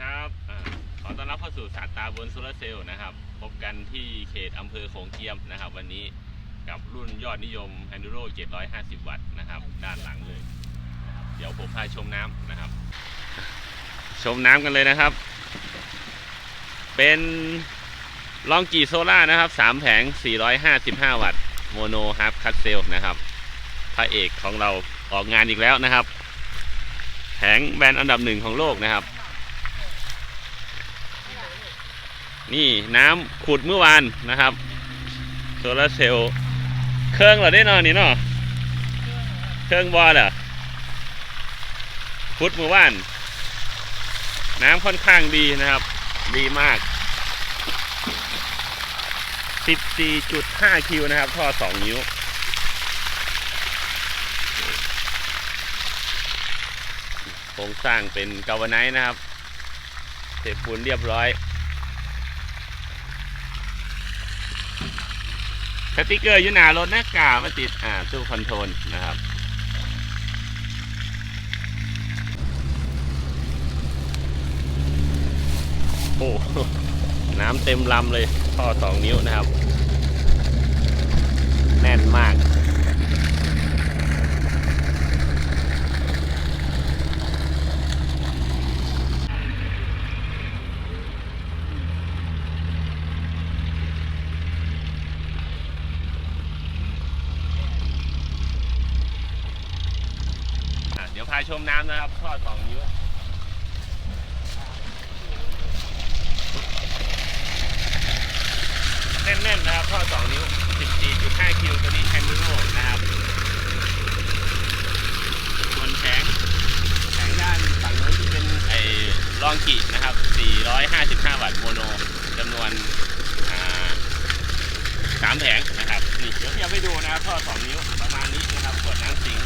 ครับอขอต้อนรับเข้าสู่สาตาบนโซลาร์เซลล์นะครับ พบกันที่เขตอำเภอโขงเจียมนะครับ วันนี้กับรุ่นยอดนิยม h ฮนดูโร750 วัตต์นะครับ ด้านหลังเลยนะครับเดี๋ยวผมพาชมน้ำนะครับ ชมน้ำกันเลยนะครับ เป็นลองกีโซล่านะครับ3แผง 455 วัตต์โมโนฮาร์ฟคัตเซลนะครับพระเอกของเราออกงานอีกแล้วนะครับ แผงแบรนด์อันดับหนึ่งของโลกนะครับ นี่น้ำขุดเมื่อวานนะครับโซลาร์เซลล์เครื่องเหรอได้นอนนี่เนาะเครื่องบอลเหรอขุดเมื่อวาน น้ำค่อนข้างดีนะครับ ดีมาก 14.5 คิวนะครับ ท่อ 2 นิ้วโครงสร้างเป็นกาวไนท์นะครับ เสร็จปูนเรียบร้อย สติกเกอร์อยู่หน้ารถนะกามาติดอ่าตู้คอนโทรลนะครับโอ้น้ำเต็มลำเลยท่อสองนิ้วนะครับ แน่นมาก อะเดี๋ยวพาชมน้ำนะครับท่อสองนิ้วแน่นๆนะครับท่อสองนิ้ว 14.5 คิวตัวนี้แคนดูโรนะครับส่วนแผงแผงด้านฝั่งโน้นที่เป็นไอ้ลองกินะครับ 455 วัตต์โมโนจำนวนสามแผงนะครับนี่เดี๋ยวเทียบให้ดูนะครับท่อสองนิ้วประมาณนี้นะครับขวดน้ำสิง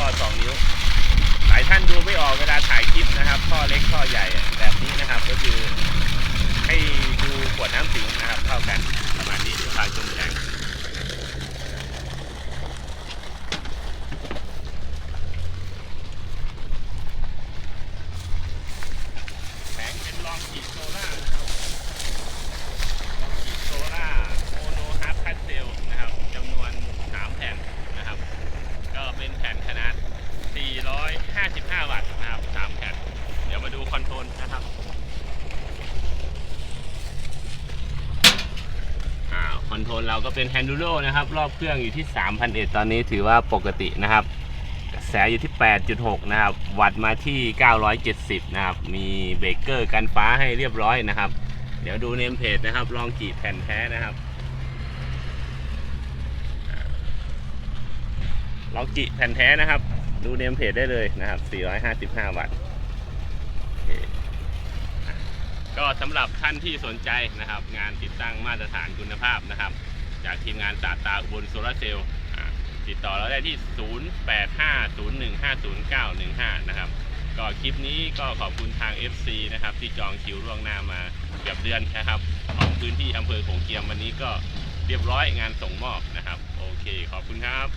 ข้อสองนิ้ว หลายท่านดูไม่ออกเวลาถ่ายคลิปนะครับข้อเล็กข้อใหญ่แบบนี้นะครับก็คือให้ดูขวดน้ำสิงนะครับ เท่ากันประมาณนี้พาชมแผงแผงเป็นลองกีโซล่านะครับลองกีโซล่าโมโนฮาร์ฟคัสเซลนะครับจำนวน 3 แผ่นนะครับ ก็เป็นแผ่นขนาด 455 วัตต์นะครับ 3 แผ่น เดี๋ยวมาดูคอนโทรลนะครับอ่า คอนโทรลเราก็เป็น h ฮนดูโ o นะครับ รอบเครื่องอยู่ที่3,001ตอนนี้ถือว่าปกตินะครับ กระแสอยู่ที่ 8.6 นะครับ วัดมาที่ 970 นะครับ มีเบรกเกอร์กันฟ้าให้เรียบร้อยนะครับ เดี๋ยวดูเนมเพจนะครับ ลองกี่แผ่นแท้นะครับลองจิแผ่นแท้นะครับ ดูเนมเพจได้เลยนะครับ 455 วัตต์โอเคอะ ก็สำหรับท่านที่สนใจนะครับ งานติดตั้งมาตรฐานคุณภาพนะครับ จากทีมงานสาตาอุบลโซลาร์เซลล์ติดต่อเราได้ที่ 0850150915 นะครับก็คลิปนี้ก็ขอบคุณทาง FC นะครับ ที่จองคิวล่วงหน้ามาเกือบเดือนนะครับ ของพื้นที่อำเภอโขงเจียมวันนี้ก็เรียบร้อยงานส่งมอบนะครับ โอเค ขอบคุณครับ